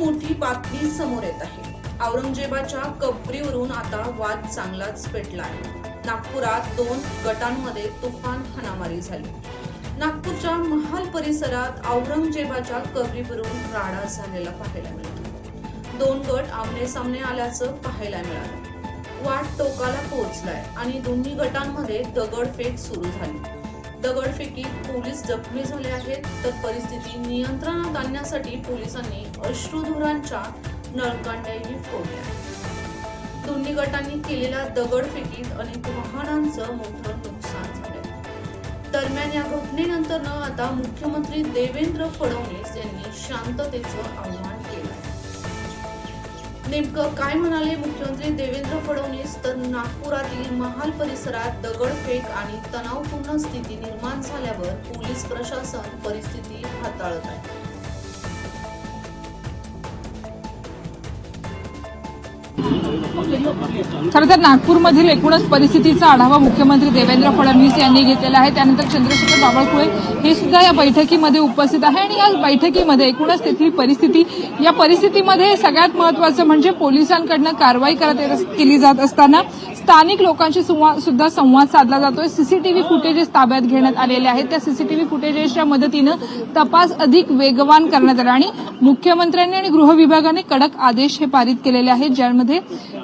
मोठी बातमी समोर येत आहे. औरंगजेबाच्या कबरीवरून आता वाद चांगलाच पेटला आहे नागपुरात दोन गटांमध्ये तुफान हाणामारी झाली. नागपूरच्या महाल परिसरात औरंगजेबाच्या कबरीवरून राडा झालेला पाहायला मिळतो. दोन गट आमने सामने आल्याचं पाहायला मिळालं. वाट टोकाला पोहोचलाय आणि दोन्ही गटांमध्ये दगडफेक सुरू झाली. दगडफेकीत पोलीस जखमी झाले आहेत. तर परिस्थिती नियंत्रणात आणण्यासाठी पोलिसांनी अश्रुधुरांच्या नळकांड्याही फोडल्या. दोन्ही गटांनी केलेल्या दगडफेकीत अनेक वाहनांचं मोठं नुकसान झालं. दरम्यान या घटनेनंतर आता मुख्यमंत्री देवेंद्र फडणवीस यांनी शांततेचं आव्हान नेमकं काय म्हणाले मुख्यमंत्री देवेंद्र फडणवीस? तर नागपुरातील महाल परिसरात दगडफेक आणि तणावपूर्ण स्थिती निर्माण झाल्यावर पोलीस प्रशासन परिस्थिती हाताळत आहे. खरं तर नागपूरमधील एकूणच परिस्थितीचा आढावा मुख्यमंत्री देवेंद्र फडणवीस यांनी घेतलेला आहे. त्यानंतर चंद्रशेखर बावळकुळे हे सुद्धा या बैठकीमध्ये उपस्थित आहे आणि या बैठकीमध्ये एकूणच तेथील परिस्थिती या परिस्थितीमध्ये सगळ्यात महत्वाचं म्हणजे पोलिसांकडनं कारवाई करत केली जात असताना स्थानिक लोकांशी सुद्धा संवाद साधला जातोय. सीसीटीव्ही फुटेजेस ताब्यात घेण्यात आलेले आहेत. त्या सीसीटीव्ही फुटेजेसच्या मदतीनं तपास अधिक वेगवान करण्यात आला आणि मुख्यमंत्र्यांनी आणि गृह विभागाने कडक आदेश हे पारित केलेले आहेत ज्यामध्ये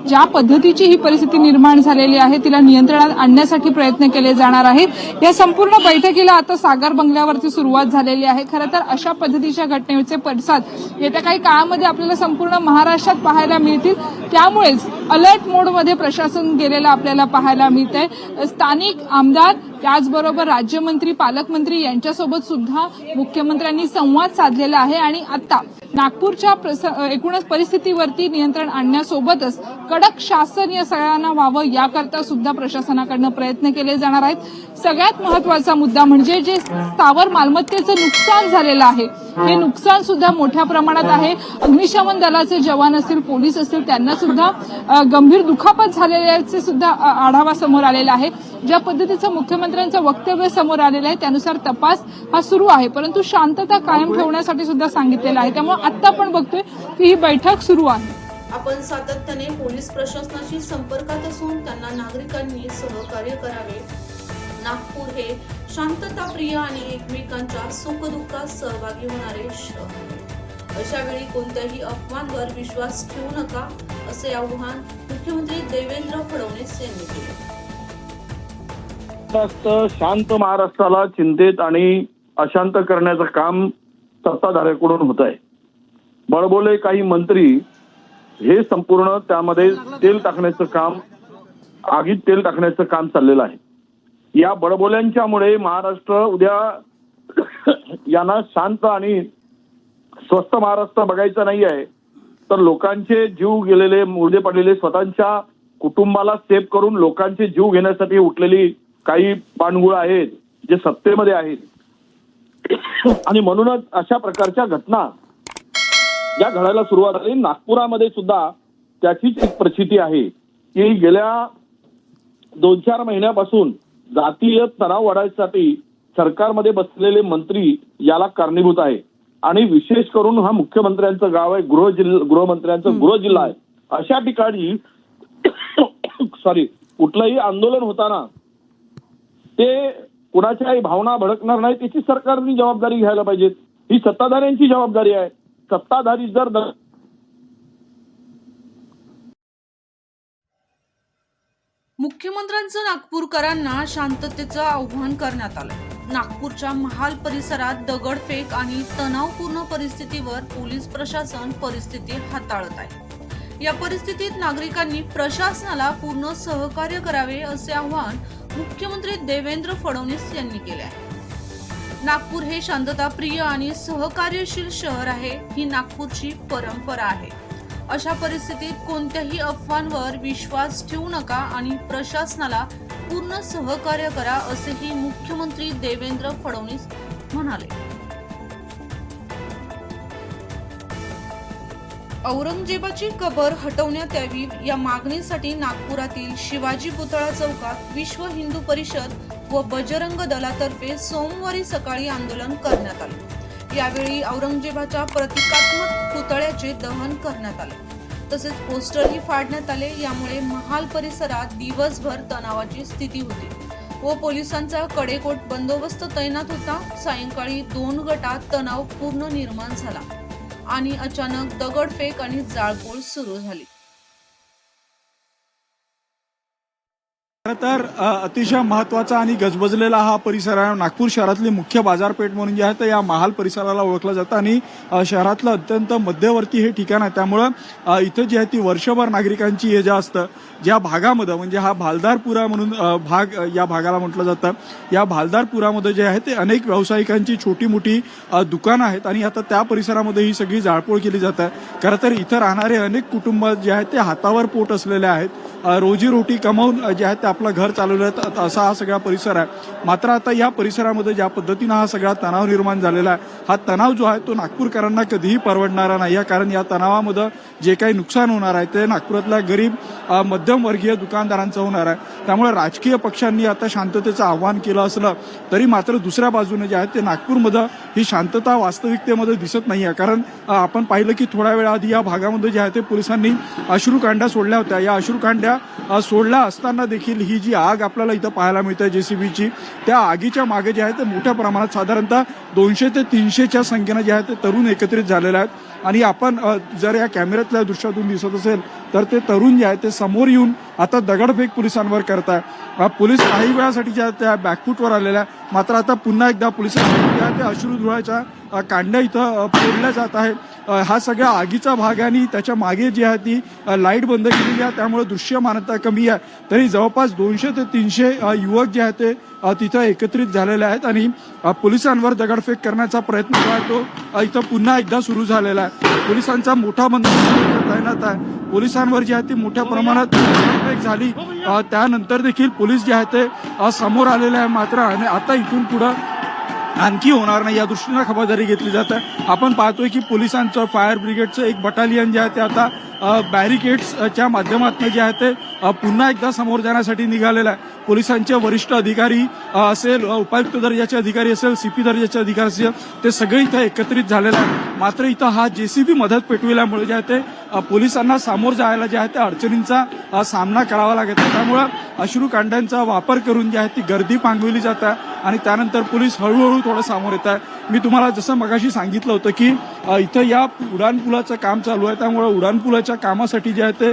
ज्या पद्धतीची ही परिस्थिती निर्माण झालेली आहे तिला नियंत्रणात आणण्यासाठी प्रयत्न केले जाणार आहेत. या संपूर्ण बैठकीला आता सागर बंगल्यावरती सुरुवात झालेली आहे. खरं तर अशा पद्धतीच्या घटनेचे पडसाद येत्या काही काळामध्ये आपल्याला संपूर्ण महाराष्ट्रात पाहायला मिळतील. त्यामुळेच अलर्ट मोडमध्ये प्रशासन गेले गेलेलं आपल्याला पाहायला मिळत आहे स्थानिक आमदार त्याचबरोबर राज्यमंत्री पालकमंत्री यांच्यासोबत सुद्धा मुख्यमंत्र्यांनी संवाद साधलेला आहे. आणि आता नागपूरच्या प्रस- एकूणच परिस्थितीवरती नियंत्रण आणण्यासोबतच कडक शासन या सगळ्यांना व्हावं याकरता सुद्धा प्रशासनाकडनं प्रयत्न केले जाणार आहेत. सगळ्यात महत्त्वाचा मुद्दा म्हणजे जे स्थावर मालमत्तेचं नुकसान झालेलं आहे हे नुकसान सुद्धा मोठ्या प्रमाणात आहे. अग्निशमन दलाचे जवान असतील पोलीस असतील त्यांना सुद्धा गंभीर दुखापत झालेल्याचे सुद्धा आढावा समोर आलेला आहे. ज्या पद्धतीचं मुख्यमंत्र्यांचं वक्तव्य समोर आलेलं आहे त्यानुसार तपास हा सुरू आहे. परंतु शांतता कायम ठेवण्यासाठी सुद्धा सांगितलेलं आहे. त्यामुळे आता आपण बघतोय की ही बैठक सुरू आहे. आपण सातत्याने पोलीस प्रशासनाशी संपर्कात असून त्यांना नागरिकांनी सहकार्य करावे. नागपूर हे शांतताप्रिय आणि एकमेकांच्या सुखदुःखात सहभागी होणारे शहर अशा वेळी कोणत्याही अफवांवर विश्वास ठेवू नका असे आव्हान मुख्यमंत्री देवेंद्र फडणवीस यांनी केले. शांत महाराष्ट्राला चिंतेत आणि अशांत करण्याचं काम सत्ताधाऱ्याकडून होत आहे. बळबोले काही मंत्री हे संपूर्ण त्यामध्ये तेल टाकण्याचं काम आगीत तेल टाकण्याचं काम चाललेलं आहे. या बडबोल्यांच्यामुळे महाराष्ट्र उद्या यांना शांत आणि स्वस्त महाराष्ट्र बघायचा नाही आहे. तर लोकांचे जीव गेलेले मुर्दे पडलेले स्वतःच्या कुटुंबाला सेफ करून लोकांचे जीव घेण्यासाठी उठलेली काही पाणगुळ आहेत जे सत्तेमध्ये आहेत. आणि म्हणूनच अशा प्रकारच्या घटना या घडायला सुरुवात झाली नागपुरामध्ये सुद्धा त्याचीच एक प्रचिती आहे की गेल्या दोन चार महिन्यापासून जातीय तणाव वाढायसाठी सरकारमध्ये बसलेले मंत्री याला कारणीभूत आहे. आणि विशेष करून हा मुख्यमंत्र्यांचं गाव आहे गृह जिल्हा गृहमंत्र्यांचं गृह जिल्हा आहे. अशा ठिकाणी सॉरी कुठलंही आंदोलन होताना ते कुणाच्याही भावना भडकणार नाही त्याची सरकारने जबाबदारी घ्यायला पाहिजे ही सत्ताधाऱ्यांची जबाबदारी आहे. सत्ताधारी जर मुख्यमंत्र्यांचं नागपूरकरांना शांततेचं आव्हान करण्यात आलं नागपूरच्या महाल परिसरात दगडफेक आणि तणावपूर्ण परिस्थितीवर पोलीस प्रशासन परिस्थिती हाताळत आहे. या परिस्थितीत नागरिकांनी प्रशासनाला पूर्ण सहकार्य करावे असे आवाहन मुख्यमंत्री देवेंद्र फडणवीस यांनी केले आहे. नागपूर हे शांतताप्रिय आणि सहकार्यशील शहर आहे ही नागपूरची परंपरा आहे. अशा परिस्थितीत कोणत्याही अफवांवर विश्वास ठेवू नका आणि प्रशासनाला पूर्ण सहकार्य करा असेही मुख्यमंत्री देवेंद्र फडणवीस म्हणाले. औरंगजेबाची कबर हटवण्यात यावी या मागणीसाठी नागपुरातील शिवाजी पुतळा चौकात विश्व हिंदू परिषद व बजरंग दलातर्फे सोमवारी सकाळी आंदोलन करण्यात आले. यावेळी औरंगजेबाच्या प्रतिकात्मक पुतळ्याचे दहन करण्यात आले. तसेच पोस्टरही फाडण्यात आले. यामुळे महाल परिसरात दिवसभर तणावाची स्थिती होती व पोलिसांचा कडेकोट बंदोबस्त तैनात होता. सायंकाळी दोन गटात तणाव पूर्ण निर्माण झाला आणि अचानक दगडफेक आणि जाळपोळ सुरू झाली. तर अतिशय महत्त्वाचा आणि गजबजलेला हा परिसर आहे. नागपूर शहरातली मुख्य बाजारपेठ म्हणून जे आहे तर या महाल परिसराला ओळखलं जातं आणि शहरातलं अत्यंत मध्यवर्ती हे ठिकाण आहे. त्यामुळं इथं जी आहे ती वर्षभर नागरिकांची हे जे असतं ज्या भागामध्ये म्हणजे हा भालदारपुरा म्हणून भाग या भागाला म्हटलं जातं. या भालदारपुरामध्ये जे आहे ते अनेक व्यावसायिकांची छोटी मोठी दुकानं आहेत आणि आता त्या परिसरामध्ये ही सगळी जाळपोळ केली जात आहे. खरं तर इथं राहणारे अनेक कुटुंब जे आहेत ते हातावर पोट असलेले आहेत. रोजीरोटी कमावून जे आहेत त्या आपलं घर चालवलं आहे असा हा सगळा परिसर आहे. मात्र आता या परिसरामध्ये ज्या पद्धतीनं हा सगळा तणाव निर्माण झालेला आहे हा तणाव जो आहे तो नागपूरकरांना कधीही परवडणारा नाही. आहे कारण या तणावामध्ये जे काही नुकसान होणार आहे ते नागपुरातल्या गरीब मध्यमवर्गीय दुकानदारांचं होणार आहे. त्यामुळे राजकीय पक्षांनी आता शांततेचं आव्हान केलं असलं तरी मात्र दुसऱ्या बाजूने जे आहे ते नागपूरमध्ये ही शांतता वास्तविकतेमध्ये दिसत नाही आहे. कारण आपण पाहिलं की थोड्या वेळा आधी या भागामध्ये जे आहे ते पोलिसांनी अश्रुकांड्या सोडल्या होत्या. या अश्रुकांड्या सोडल्या असताना देखील ही जी आग आपल्याला इथं पाहायला मिळते बीची त्या आगीच्या मागे जे आहे ते मोठ्या प्रमाणात साधारणतः दोनशे ते तीनशेच्या संख्येनं जे आहे ते तरुण एकत्रित झालेले आहेत. आणि आपण जर या कॅमेऱ्यातल्या दृश्यातून दिसत असेल तर ते तरुण जे आहे ते समोर येऊन आता दगडफेक पोलिसांवर करत आहे पोलीस काही वेळासाठी ज्या त्या बॅकफूटवर आलेल्या आहे. मात्र आता पुन्हा एकदा पोलिसांनी त्या अश्रुधुळाच्या कांड्या इथं फोडल्या जात आहे हा सगळा आगीचा भाग आहे आणि त्याच्यामागे जी आहे ती लाइट बंद केलेली आहे. त्यामुळे दृश्यमानता कमी आहे. तरी जवळपास दोनशे ते तीनशे युवक जे आहेत ते तिथं एकत्रित झालेले आहेत आणि पोलिसांवर दगडफेक करण्याचा प्रयत्न जो आहे तो इथं पुन्हा एकदा सुरू झालेला आहे. पोलिसांचा मोठा बंदोबस्त तैनात आहे पोलिसांवर जी आहे ती मोठ्या प्रमाणात झाली. त्यानंतर देखील पोलीस जे आहे ते समोर आलेले आहे मात्र आणि आता इथून पुढं आणखी होणार नाही. या दृष्टीनं खबरदारी घेतली जात आहे. आपण पाहतोय की पोलिसांचं फायर ब्रिगेडचं एक बटालियन जे आहे ते आता बॅरिकेड्सच्या माध्यमातून जे आहे ते पुन्हा एकदा समोर जाण्यासाठी निघालेलं आहे. पोलिसांचे वरिष्ठ अधिकारी असेल उपायुक्त दर्जाचे अधिकारी असेल सी पी दर्जाचे अधिकारी असेल ते सगळे इथं एकत्रित झालेले आहे मात्र इथं हा जे सी बी मदत पेटविल्यामुळे जे आहे ते पोलिसांना सामोर जायला जे आहे त्या अडचणींचा सामना करावा लागत आहे. त्यामुळं अश्रुकांड्यांचा वापर करून जी आहे ती गर्दी पांगविली जात आहे आणि त्यानंतर पोलीस हळूहळू थोडं समोर येत आहे. मी तुम्हाला जसं मगाशी सांगितलं होतं की इथं या उड्डाणपुलाचं काम चालू आहे. त्यामुळे उड्डाणपुलाच्या कामासाठी जे आहे ते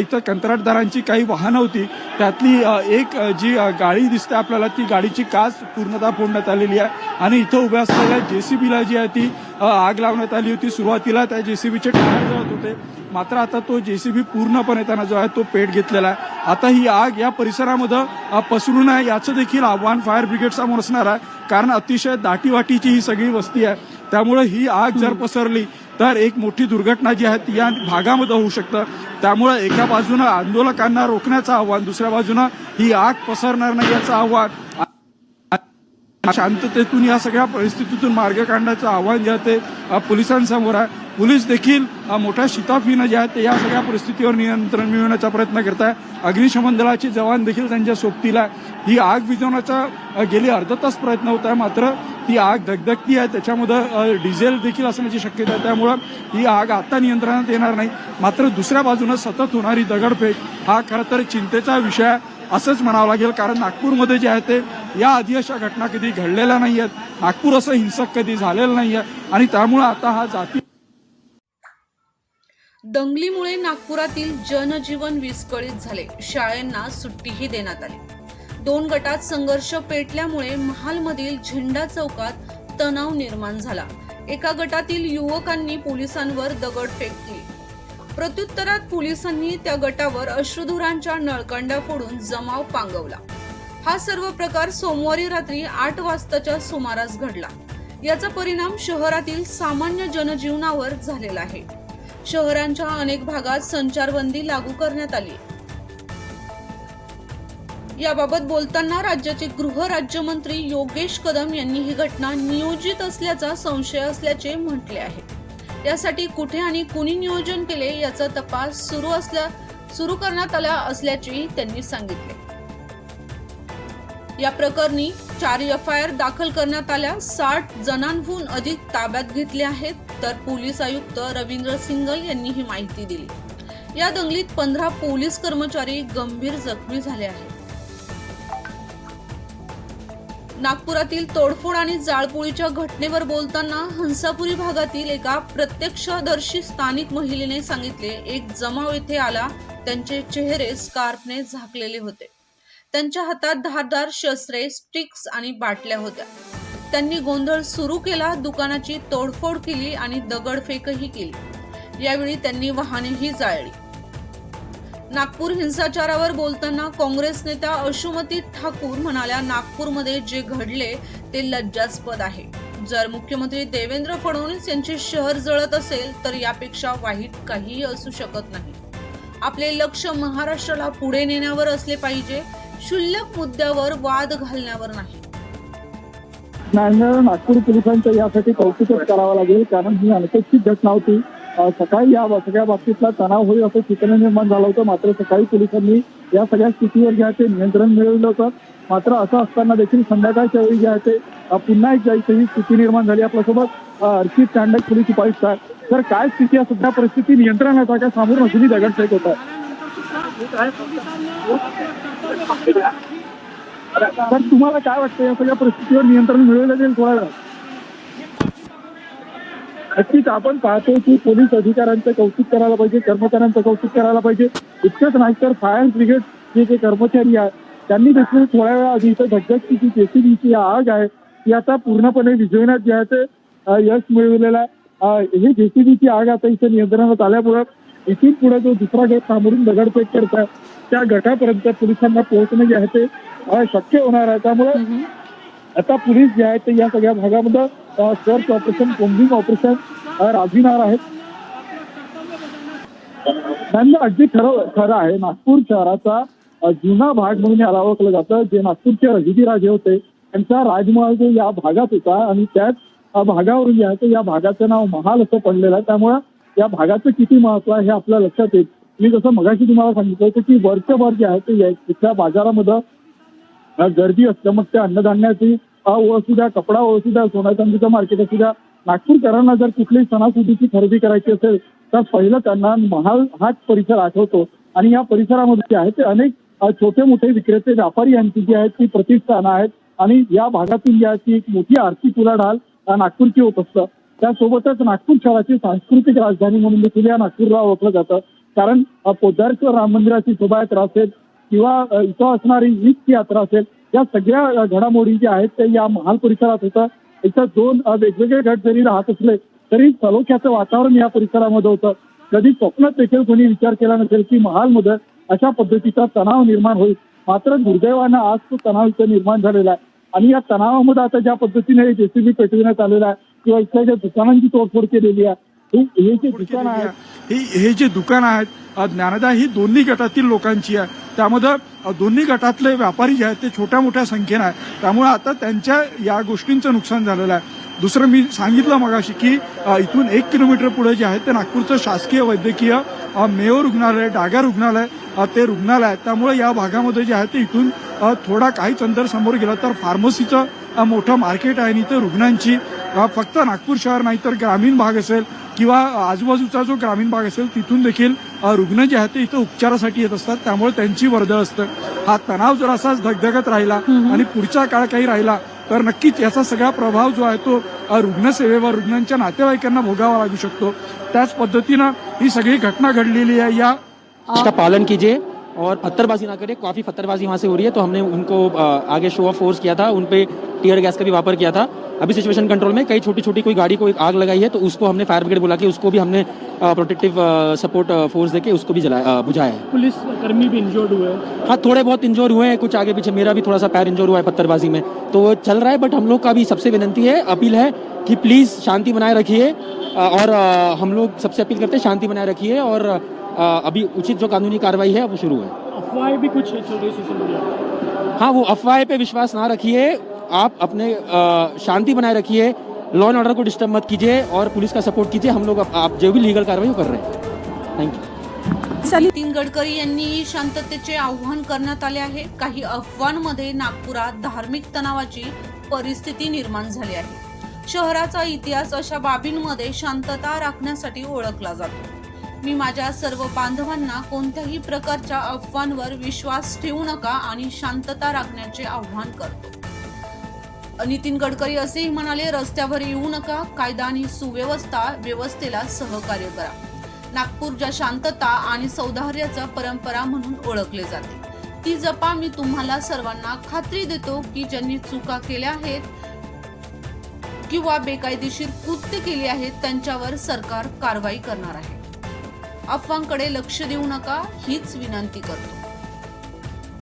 इथं कंत्राटदारांची काही वाहनं होती. त्यातली एक जी गाडी दिसते आपल्याला ती गाडीची काच पूर्णतः फोडण्यात आलेली आहे. आणि इथं उभ्या असलेल्या जेसीबीला जी आहे ती आग लावण्यात आली होती. सुरुवातीला त्या जेसीबीचे टायर जळत होते मात्र आता तो जेसीबी पूर्णपणे त्यांना जो आहे तो पेट घेतलेला आहे. आता ही आग या परिसरामध्ये पसरू नये याचं देखील आव्हान फायर ब्रिगेड समोर असणार आहे. कारण अतिशय दाटीवाटीची ही सगळी वस्ती आहे. त्यामुळे ही आग जर पसरली तर एक मोठी दुर्घटना जी आहे ती या भागामध्ये होऊ शकतं. त्यामुळे एका बाजूनं आंदोलकांना रोखण्याचं आव्हान दुसऱ्या बाजूनं ही आग पसरणार नाही याचं आव्हान. शांततेतून या सगळ्या परिस्थितीतून मार्ग काढण्याचं आव्हान जे आहे ते पोलिसांसमोर आहे. पोलीस देखील मोठ्या शिताफीनं जे आहेत ते या सगळ्या परिस्थितीवर नियंत्रण मिळवण्याचा प्रयत्न करत आहे अग्निशमन दलाचे जवान देखील त्यांच्या सोबतीला आहे. ही आग विझवण्याचा गेली अर्धा तास प्रयत्न होत आहे. मात्र ती आग धगधगती आहे. त्याच्यामध्ये डिझेल देखील असण्याची शक्यता आहे. त्यामुळं ही आग आता नियंत्रणात येणार नाही. मात्र दुसऱ्या बाजूनं सतत होणारी दगडफेक हा खरं तर चिंतेचा विषय आहे असंच म्हणावं लागेल. कारण नागपूरमध्ये जे आहे ते या आधी अशा घटना कधी घडलेल्या नाही आहेत नागपूर असं हिंसक कधी झालेलं नाही आहे आणि त्यामुळं आता हा जाती दंगलीमुळे नागपुरातील जनजीवन विस्कळीत झाले. शाळांना सुट्टीही देण्यात आली. दोन गटात संघर्ष पेटल्यामुळे महालमधील झेंडा चौकात तणाव निर्माण झाला. एका गटातील युवकांनी पोलिसांवर दगडफेक केली प्रत्युत्तरात पोलिसांनी त्या गटावर अश्रुधुरांच्या नळकंड्या फोडून जमाव पांगवला. हा सर्व प्रकार सोमवारी रात्री आठ वाजताच्या सुमारास घडला. याचा परिणाम शहरातील सामान्य जनजीवनावर झालेला आहे. शहरांच्या अनेक भागात संचारबंदी लागू करण्यात आली. याबाबत बोलताना राज्याचे गृह राज्यमंत्री योगेश कदम यांनी ही घटना नियोजित असल्याचा संशय असल्याचे म्हटले आहे. यासाठी कुठे आणि कुणी नियोजन केले याचा तपास सुरू असल्या सुरू करण्यात आला असल्याचेही त्यांनी सांगितले. या प्रकरणी चार एफ आय आर दाखल करण्यात आल्या. साठ जणांहून अधिक ताब्यात घेतले आहेत. तर पोलीस आयुक्त रवींद्र सिंगल यांनी ही माहिती दिली. या दंगलीत पंधरा पोलीस कर्मचारी गंभीर जखमी झाले आहेत. नागपुरातील तोडफोड आणि जाळपोळीच्या घटनेवर बोलताना हंसापुरी भागातील एका प्रत्यक्षदर्शी स्थानिक महिलेने सांगितले एक जमाव येथे आला. त्यांचे चेहरे स्कार्फने झाकलेले होते. त्यांच्या हातात धारदार शस्त्रे स्टिक्स आणि बाटल्या होत्या. त्यांनी गोंधळ सुरू केला दुकानाची तोडफोड केली आणि दगडफेकही केली. यावेळी त्यांनी वाहनेही जाळली. नागपूर हिंसाचारावर बोलताना काँग्रेस नेत्या अशुमती ठाकूर म्हणाल्या नागपूरमध्ये जे घडले ते लज्जास्पद आहे. जर मुख्यमंत्री देवेंद्र फडणवीस यांचे शहर जळत असेल तर यापेक्षा वाईट काहीही असू शकत नाही. आपले लक्ष महाराष्ट्राला पुढे नेण्यावर असले पाहिजे क्षुल्लक मुद्द्यावर वाद घालण्यावर नाही. नागपूर पोलिसांचं यासाठी कौतुकच करावं लागेल. कारण ही अनपेक्षित घटना होती. सकाळी या सगळ्या बाबतीतला तणाव होईल असं चित्र निर्माण झालं होतं. मात्र सकाळी पोलिसांनी या सगळ्या स्थितीवर जे आहे ते नियंत्रण मिळवलं होतं. मात्र असं असताना देखील संध्याकाळच्या वेळी जे आहे ते पुन्हा एक जायची ही स्थिती निर्माण झाली. आपल्यासोबत अं, अर्चित चांडक पोलीस उपायुक्त आहेत. तर काय स्थिती आहे? सध्या परिस्थिती नियंत्रणात आहे का? समोर अजूनही दगडफेक होत आहे. तर तुम्हाला काय वाटतं? या सगळ्या परिस्थितीवर नियंत्रण मिळवलं जाईल थोड्या वेळात नक्कीच आपण पाहतो की पोलीस अधिकाऱ्यांचं कौतुक करायला पाहिजे कर्मचाऱ्यांचं कौतुक करायला पाहिजे. इतकंच नाही तर फायर ब्रिगेड जे जे कर्मचारी आहेत त्यांनी देखील थोड्या वेळा आधी इथं धगधगची जी जेसीबीची आग आहे ती आता पूर्णपणे विझवण्यात जे आहे ते यश मिळवलेलं आहे. हे जेसीबीची आग आता इथे नियंत्रणात आल्यामुळे इथून पुढे जो दुसरा गट सामोरून दगडफेक करत आहे त्या गटापर्यंत पोलिसांना पोहोचणं जे आहे ते शक्य होणार आहे. त्यामुळे आता पोलीस जे आहेत ते या सगळ्या भागामध्ये सर्च ऑपरेशन कोम्बिंग ऑपरेशन राबविणार आहेत. त्यांना अगदी खरं खरं आहे नागपूर शहराचा जुना भाग म्हणून याला ओळखलं जातं जे नागपूरचे रहिदी राजे होते. त्यांचा राजमहल जो या भागात होता आणि त्याच भागावरून जे आहे ते या भागाचं नाव महाल असं पडलेलं आहे. त्यामुळं या भागाचं किती महत्त्व आहे हे आपल्या लक्षात येईल मी जसं मगाशी तुम्हाला सांगितलं होतं की वर्षभर जे आहे ते या- इथल्या बाजारामध्ये गर्दी असते मग त्या अन्नधान्याची अ, ओळ असू द्या कपडा ओळ असू द्या सोन्या चांदीचं मार्केट असू द्या. नागपूरकरांना जर कुठलीही सणासुदीची खरेदी करायची असेल तर पहिलं त्यांना महाल हाच परिसर आठवतो. आणि या परिसरामध्ये जे आहे ते अनेक छोटे मोठे विक्रेते व्यापारी यांची जी आहेत ती प्रतिष्ठानं आहेत. आणि या भागातील जी आहे ती एक मोठी आर्थिक उलाढाल नागपूरची होत असतं. त्यासोबतच नागपूर शहराची सांस्कृतिक राजधानी म्हणून देखील या नागपूरला ओळखलं जातं. कारण पोद्दारेश्वर राम मंदिराची शोभायात्रा असेल किंवा इथं असणारी ईदची यात्रा असेल या सगळ्या घडामोडी ज्या आहेत ते या महाल परिसरात होतं. इथं दोन वेगवेगळे गट जरी राहत असले तरी सलोख्याचं वातावरण या परिसरामध्ये होतं. कधी स्वप्नात देखील कोणी विचार केला नसेल की महालमध्ये अशा पद्धतीचा तणाव निर्माण होईल. मात्र दुर्दैवानं आज तो तणाव इथं निर्माण झालेला आहे. आणि या तणावामध्ये आता ज्या पद्धतीने जेसीबी पेटविण्यात आलेला आहे किंवा इथल्या ज्या दुकानांची तोडफोड केलेली आहे ही- हे जे दुकान आहे. ही हे जे दुकान आहेत ज्ञानदा ही दोन्ही गटातील लोकांची आहे. त्यामध्ये दोन्ही गटातले व्यापारी जे आहेत ते छोट्या मोठ्या संख्येनं आहे त्यामुळे आता त्यांच्या या गोष्टींचं नुकसान झालेलं आहे. दुसरं मी सांगितलं मगाशी की इथून एक किलोमीटर पुढे जे आहे ते नागपूरचं शासकीय वैद्यकीय मेयो रुग्णालय डागा रुग्णालय ते रुग्णालय आहे त्यामुळे या भागामध्ये जे आहे ते इथून थोडा काहीच अंतर समोर गेला तर फार्मसीचं मोठं मार्केट आहे आणि इथं रुग्णांची फक्त नागपूर शहर नाही तर ग्रामीण भाग असेल किंवा आजूबाजूचा जो ग्रामीण भाग असेल तिथून देखील अ, रुग्ण जे आहेत ते इथं उपचारासाठी येत असतात. त्यामुळे त्यांची वर्दळ असतं. हा तणाव जर असाच धगधगत राहिला आणि पुढचा काळ काही राहिला तर नक्कीच याचा सगळा प्रभाव जो आहे तो अ, रुग्णसेवेवर रुग्णांच्या नातेवाईकांना भोगावा लागू शकतो. त्याच पद्धतीनं ही सगळी घटना घडलेली आहे. या का पालन कीजिए और पत्थरबाजी ना करें। काफ़ी पत्थरबाजी वहाँ से हो रही है तो हमने उनको आगे शो ऑफ फोर्स किया था। उन पे टीयर गैस का भी वापर किया था। अभी सिचुएशन कंट्रोल में कई छोटी छोटी कोई गाड़ी को एक आग लगाई है तो उसको हमने फायर ब्रिगेड बुला के उसको भी हमने प्रोटेक्टिव सपोर्ट फोर्स देके उसको भी जलाया बुझाया है। पुलिस कर्मी भी इंजर्ड हुए हैं। हाँ थोड़े बहुत इंजोर हुए हैं कुछ आगे पीछे मेरा भी थोड़ा सा पैर इंजोर हुआ है पत्थरबाजी में। तो वो चल रहा है बट हम लोग का भी सबसे विनंती है अपील है कि प्लीज़ शांति बनाए रखिए और हम लोग सबसे अपील करते हैं शांति बनाए रखिए और अभी उचित जो कानूनी कार्रवाई है वो शुरू है। अफवाहें भी कुछ हाँ वो अफवाह पे विश्वास ना रखिए आप अपने शांति बनाए रखिए। लॉ एंड ऑर्डर को डिस्टर्ब मत कीजिए और पुलिस का सपोर्ट कीजिए। हम लोग आप जो भी लीगल कार्रवाई कर रहे हैं। थैंक यू नितीन गडकरी यांनी शांततेचे आव्हान करण्यात आले आहे. काही अफवांमध्ये नागपुरात धार्मिक तणावाची परिस्थिती निर्माण झाली आहे. शहराचा इतिहास अशा बाबींमध्ये शांतता राखण्यासाठी ओळखला जातो. मी माझ्या सर्व बांधवांना कोणत्याही प्रकारच्या अफवांवर विश्वास ठेवू नका आणि शांतता राखण्याचे आव्हान करतो. नितीन गडकरी असेही म्हणाले रस्त्यावर येऊ नका कायदा आणि सुव्यवस्था व्यवस्थेला सहकार्य करा. नागपूर ज्या शांतता आणि सौदार्याचा परंपरा म्हणून ओळखले जाते ती जपा मी तुम्हाला सर्वांना खात्री देतो की ज्यांनी चुका केल्या आहेत किंवा बेकायदेशीर कृत्य केली आहेत त्यांच्यावर सरकार कारवाई करणार आहे. अफवांकडे लक्ष देऊ नका हीच विनंती करतो.